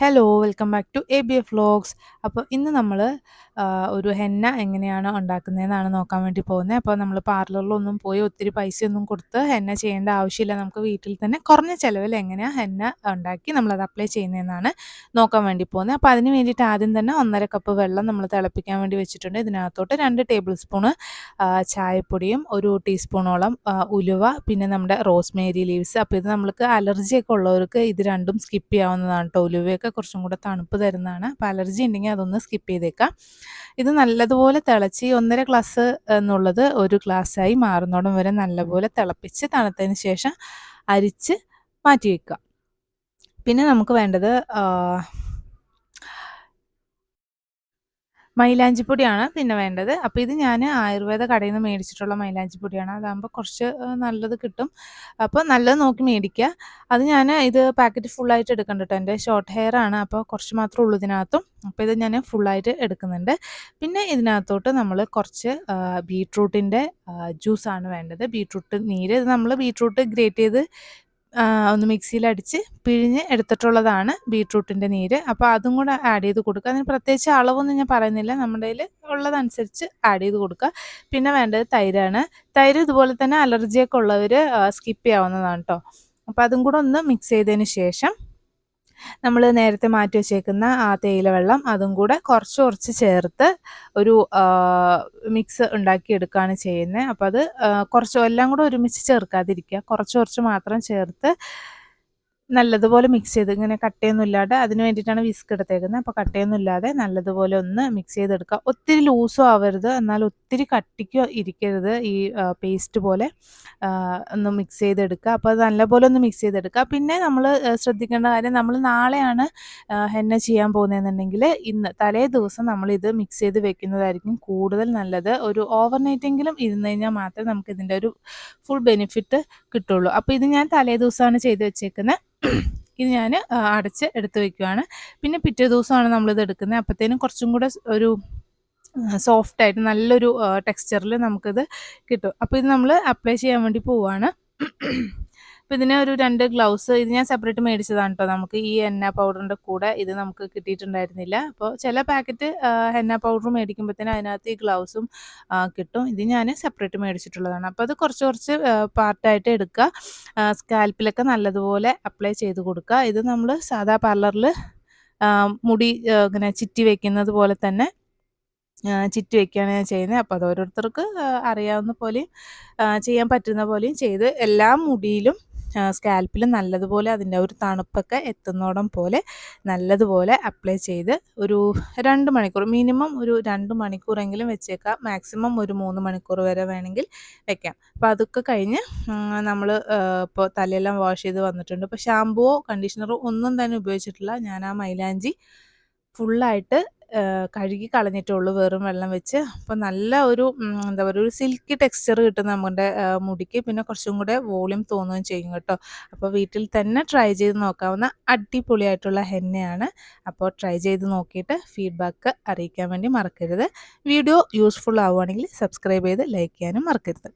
Hello welcome back to A B F vlogs അപ്പോൾ ഇന്ന് നമ്മൾ ഒരു ഹെന്ന എങ്ങനെയാണ് ഉണ്ടാക്കുന്നതെന്നാണ് നോക്കാൻ വേണ്ടി പോകുന്നത്. അപ്പോൾ നമ്മൾ പാർലറിലൊന്നും പോയി ഒത്തിരി പൈസയൊന്നും കൊടുത്ത് ഹെന്ന ചെയ്യേണ്ട ആവശ്യമില്ല. നമുക്ക് വീട്ടിൽ തന്നെ കുറഞ്ഞ ചിലവിൽ എങ്ങനെയാണ് ഹെന്ന ഉണ്ടാക്കി നമ്മളത് അപ്ലൈ ചെയ്യുന്നതെന്നാണ് നോക്കാൻ വേണ്ടി പോകുന്നത്. അപ്പോൾ അതിന് വേണ്ടിയിട്ട് ആദ്യം തന്നെ ഒന്നര കപ്പ് വെള്ളം നമ്മൾ തിളപ്പിക്കാൻ വേണ്ടി വെച്ചിട്ടുണ്ട്. ഇതിനകത്തോട്ട് രണ്ട് ടേബിൾ സ്പൂണ് ചായപ്പൊടിയും ഒരു ടീസ്പൂണോളം ഉലുവ പിന്നെ നമ്മുടെ റോസ്മേരി ലീവ്സ് അപ്പോൾ ഇത് നമ്മൾക്ക് അലർജിയൊക്കെ ഉള്ളവർക്ക് ഇത് രണ്ടും സ്കിപ്പ് ചെയ്യാവുന്നതാണ് കേട്ടോ ഉലുവയൊക്കെ ഒക്കെ കുറച്ചും കൂടെ തണുപ്പ് തരുന്നതാണ്. അപ്പോൾ അലർജി ഉണ്ടെങ്കിൽ അതൊന്ന് സ്കിപ്പ് ചെയ്തേക്കാം. ഇത് നല്ലതുപോലെ തിളച്ച് ഒന്നര ഗ്ലാസ് എന്നുള്ളത് ഒരു ഗ്ലാസ്സായി മാറുന്നോടം വരെ നല്ലപോലെ തിളപ്പിച്ച് തണുത്തതിന് ശേഷം അരിച്ച് മാറ്റി വയ്ക്കുക പിന്നെ നമുക്ക് വേണ്ടത് മൈലാഞ്ചിപ്പൊടിയാണ് പിന്നെ വേണ്ടത്. അപ്പോൾ ഇത് ഞാൻ ആയുർവേദ കടയിൽ നിന്ന് മേടിച്ചിട്ടുള്ള മൈലാഞ്ചിപ്പൊടിയാണ്. അതാകുമ്പോൾ കുറച്ച് നല്ലത് കിട്ടും. അപ്പോൾ നല്ലത് നോക്കി മേടിക്കുക അത് ഞാൻ ഇത് പാക്കറ്റ് ഫുള്ളായിട്ട് എടുക്കണ്ട കേട്ടോ എന്റെ ഷോർട്ട് ഹെയർ ആണ്. അപ്പോൾ കുറച്ച് മാത്രം ഉള്ളൂ ഇതിനകത്തും. അപ്പോൾ ഇത് ഞാൻ ഫുള്ളായിട്ട് എടുക്കുന്നുണ്ട്. പിന്നെ ഇതിനകത്തോട്ട് നമ്മൾ കുറച്ച് ബീട്രൂട്ടിന്റെ ജ്യൂസാണ് വേണ്ടത്. ബീട്രൂട്ട് നീര് ഇത് നമ്മൾ ബീട്രൂട്ട് ഗ്രേറ്റ് ചെയ്ത് ഒന്ന് മിക്സിയിലടിച്ച് പിഴിഞ്ഞ് എടുത്തിട്ടുള്ളതാണ് ബീട്രൂട്ടിന്റെ നീര്. അപ്പോൾ അതും കൂടെ ആഡ് ചെയ്ത് കൊടുക്കുക. അതിന് പ്രത്യേകിച്ച് അളവൊന്നും ഞാൻ പറയുന്നില്ല. നമ്മുടെ കയ്യിൽ ഉള്ളതനുസരിച്ച് ആഡ് ചെയ്ത് കൊടുക്കുക. പിന്നെ വേണ്ടത് തൈരാണ്. തൈര് ഇതുപോലെ തന്നെ അലർജിയൊക്കെ ഉള്ളവർ സ്കിപ്പ് ചെയ്യാവുന്നതാണ് കേട്ടോ അപ്പോൾ അതും കൂടെ ഒന്ന് മിക്സ് ചെയ്തതിന് ശേഷം നമ്മൾ നേരത്തെ മാറ്റി വെച്ചേക്കുന്ന ആ തേയില വെള്ളം അതും കൂടെ കുറച്ച് കുറച്ച് ചേർത്ത് ഒരു മിക്സ് ഉണ്ടാക്കിയെടുക്കുകയാണ് ചെയ്യുന്നത് അപ്പോൾ അത് കുറച്ച് എല്ലാം കൂടെ ഒരുമിച്ച് ചേർക്കാതിരിക്കുക. കുറച്ച് കുറച്ച് മാത്രം ചേർത്ത് നല്ലതുപോലെ മിക്സ് ചെയ്ത് ഇങ്ങനെ കട്ടയൊന്നും ഇല്ലാതെ അതിന് വേണ്ടിയിട്ടാണ് വിസ്ക് എടുത്തേക്കുന്നത്. അപ്പോൾ കട്ടയൊന്നും ഇല്ലാതെ നല്ലതുപോലെ ഒന്ന് മിക്സ് ചെയ്തെടുക്കുക. ഒത്തിരി ലൂസും ആവരുത്. എന്നാൽ ഒത്തിരി കട്ടിക്കോ ഇരിക്കരുത് ഈ പേസ്റ്റ് പോലെ ഒന്ന് മിക്സ് ചെയ്തെടുക്കുക. അപ്പോൾ അത് നല്ലപോലെ ഒന്ന് മിക്സ് ചെയ്തെടുക്കുക. പിന്നെ നമ്മൾ ശ്രദ്ധിക്കേണ്ട കാര്യം നമ്മൾ നാളെയാണ് ഹെന്ന ചെയ്യാൻ പോകുന്നതെന്നുണ്ടെങ്കിൽ ഇന്ന് തലേ ദിവസം നമ്മളിത് മിക്സ് ചെയ്ത് വെക്കുന്നതായിരിക്കും കൂടുതൽ നല്ലത്. ഒരു ഓവർ നൈറ്റെങ്കിലും ഇരുന്ന് കഴിഞ്ഞാൽ മാത്രമേ നമുക്ക് ഇതിന്റെ ഒരു ഫുൾ ബെനിഫിറ്റ് കിട്ടുള്ളൂ. അപ്പോൾ ഇത് ഞാൻ തലേ ദിവസമാണ് ചെയ്ത് വെച്ചേക്കുന്നത് ഇത് ഞാൻ അടച്ച് എടുത്ത് വെക്കുവാണ്. പിന്നെ പിറ്റേ ദിവസമാണ് നമ്മളിത് എടുക്കുന്നത്. അപ്പോഴത്തേനും കുറച്ചും കൂടെ ഒരു സോഫ്റ്റ് ആയിട്ട് നല്ലൊരു ടെക്സ്ചറിൽ നമുക്കിത് കിട്ടും. അപ്പോൾ ഇത് നമ്മൾ അപ്ലൈ ചെയ്യാൻ വേണ്ടി പോവുകയാണ് അപ്പോൾ ഇതിന് ഒരു രണ്ട് ഗ്ലൗസ് ഇത് ഞാൻ സെപ്പറേറ്റ് മേടിച്ചതാണ് കേട്ടോ നമുക്ക് ഈ എണ്ണ പൗഡറിന്റെ കൂടെ ഇത് നമുക്ക് കിട്ടിയിട്ടുണ്ടായിരുന്നില്ല. അപ്പോൾ ചില പാക്കറ്റ് എണ്ണ പൗഡർ മേടിക്കുമ്പോഴത്തേന് അതിനകത്ത് ഈ ഗ്ലൗസും കിട്ടും. ഇത് ഞാൻ സെപ്പറേറ്റ് മേടിച്ചിട്ടുള്ളതാണ്. അപ്പോൾ അത് കുറച്ച് കുറച്ച് പാർട്ടായിട്ട് എടുക്കുക. സ്കാൽപ്പിലൊക്കെ നല്ലതുപോലെ അപ്ലൈ ചെയ്ത് കൊടുക്കുക. ഇത് നമ്മൾ സാധാ പാർലറിൽ മുടി ഇങ്ങനെ ചിറ്റി വയ്ക്കുന്നത് പോലെ തന്നെ ചിറ്റി വയ്ക്കുകയാണ് ഞാൻ ചെയ്യുന്നത്. അപ്പോൾ അത് ഓരോരുത്തർക്ക് അറിയാവുന്ന പോലെയും ചെയ്യാൻ പറ്റുന്ന പോലെയും ചെയ്ത് എല്ലാ മുടിയിലും സ്കാൽപ്പിൽ നല്ലതുപോലെ അതിന്റെ ഒരു തണുപ്പൊക്കെ എത്തുന്നോടം പോലെ നല്ലതുപോലെ അപ്ലൈ ചെയ്ത് ഒരു രണ്ട് മണിക്കൂർ മിനിമം ഒരു രണ്ട് മണിക്കൂറെങ്കിലും വെച്ചേക്കാം. മാക്സിമം ഒരു മൂന്ന് മണിക്കൂർ വരെ വേണമെങ്കിൽ വെക്കാം. അപ്പോൾ അതൊക്കെ കഴിഞ്ഞ് നമ്മൾ ഇപ്പോൾ തലയെല്ലാം വാഷ് ചെയ്ത് വന്നിട്ടുണ്ട്. ഇപ്പോൾ ഷാമ്പുവോ കണ്ടീഷണറോ ഒന്നും തന്നെ ഉപയോഗിച്ചിട്ടില്ല. ഞാൻ ആ മൈലാഞ്ചി ഫുള്ളായിട്ട് കഴുകി കളഞ്ഞിട്ടുള്ളൂ വെറും വെള്ളം വെച്ച്. അപ്പോൾ നല്ല ഒരു എന്താ പറയുക ഒരു സിൽക്കി ടെക്സ്ചർ കിട്ടും നമ്മുടെ മുടിക്ക്. പിന്നെ കുറച്ചും കൂടെ വോളിയം തോന്നുകയും ചെയ്യും കേട്ടോ. അപ്പോൾ വീട്ടിൽ തന്നെ ട്രൈ ചെയ്ത് നോക്കാവുന്ന അടിപൊളിയായിട്ടുള്ള ഹെന്നയാണ്. അപ്പോൾ ട്രൈ ചെയ്ത് നോക്കിയിട്ട് ഫീഡ്ബാക്ക് അറിയിക്കാൻ വേണ്ടി മറക്കരുത്. വീഡിയോ യൂസ്ഫുൾ ആവുകയാണെങ്കിൽ സബ്സ്ക്രൈബ് ചെയ്ത് ലൈക്ക് ചെയ്യാനും മറക്കരുത്.